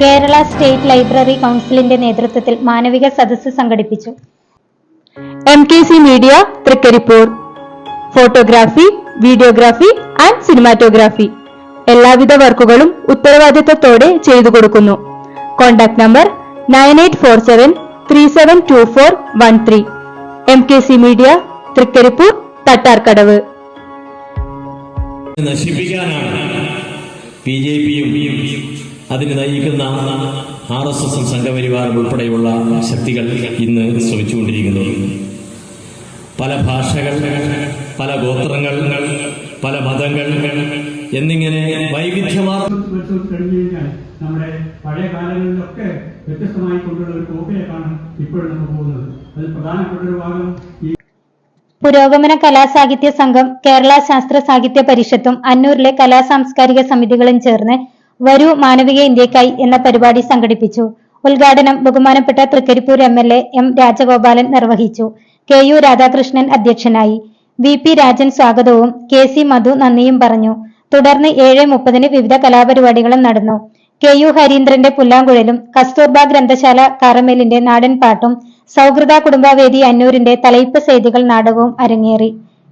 Kerala state library കൗൺസിലിന്റെ നേതൃത്വത്തിൽ മാനവിക സദസ്സ് സംഘടിപ്പിച്ചു. M K C media Trikaripur. Photography videography and cinematography എല്ലാവിധ വർക്കുകളും ഉത്തരവാദിത്തത്തോടെ ചെയ്തു കൊടുക്കുന്നു. Contact number nine eight four seven three seven two four one three. M K C media Trikaripur Thattarkadavu. നശിപ്പിക്കാനാണ്. B J പിയും അതിന് നയിക്കുന്ന ആർ എസ് എസും സംഘപരിവാരം ഉൾപ്പെടെയുള്ള ശക്തികൾ ഇന്ന് ശ്രമിച്ചുകൊണ്ടിരിക്കുന്നു. പല ഭാഷകൾ പല ഗോത്രങ്ങൾ പല മതങ്ങൾ എന്നിങ്ങനെ വൈവിധ്യമാർ ഉത്സവം കഴിഞ്ഞു കഴിഞ്ഞാൽ നമ്മുടെ പഴയ കാലങ്ങളിലൊക്കെ വ്യത്യസ്തമായി കൊണ്ടുള്ള ഒരു പോക്കിലേക്കാണ് ഇപ്പോഴും നമ്മൾ പോകുന്നത്. അതിൽ പ്രധാനപ്പെട്ട ഒരു ഭാഗം ഈ പുരോഗമന കലാസാഹിത്യ സംഘം കേരള ശാസ്ത്ര സാഹിത്യ പരിഷത്തും അന്നൂരിലെ കലാ സാംസ്കാരിക സമിതികളും ചേർന്ന് വരൂ മാനവിക ഇന്ത്യക്കായി എന്ന പരിപാടി സംഘടിപ്പിച്ചു. ഉദ്ഘാടനം ബഹുമാനപ്പെട്ട Trikaripur M L A M Rajagopalan നിർവഹിച്ചു. കെ യു രാധാകൃഷ്ണൻ അധ്യക്ഷനായി. വി പി രാജൻ സ്വാഗതവും കെ സി മധു നന്ദിയും പറഞ്ഞു. തുടർന്ന് ഏഴ് മുപ്പതിന് വിവിധ കലാപരിപാടികളും നടന്നു. കെ യു ഹരീന്ദ്രന്റെ പുല്ലാങ്കുഴലും കസ്തൂർബ ഗ്രന്ഥശാല കാറമേലിന്റെ നാടൻ പാട്ടും സൗഹൃദ കുടുംബവേദി അന്നൂരിന്റെ തലയിപ്പ് സേതികൾ നാടകവും അരങ്ങേറി.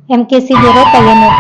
M K C bureau Payyanur.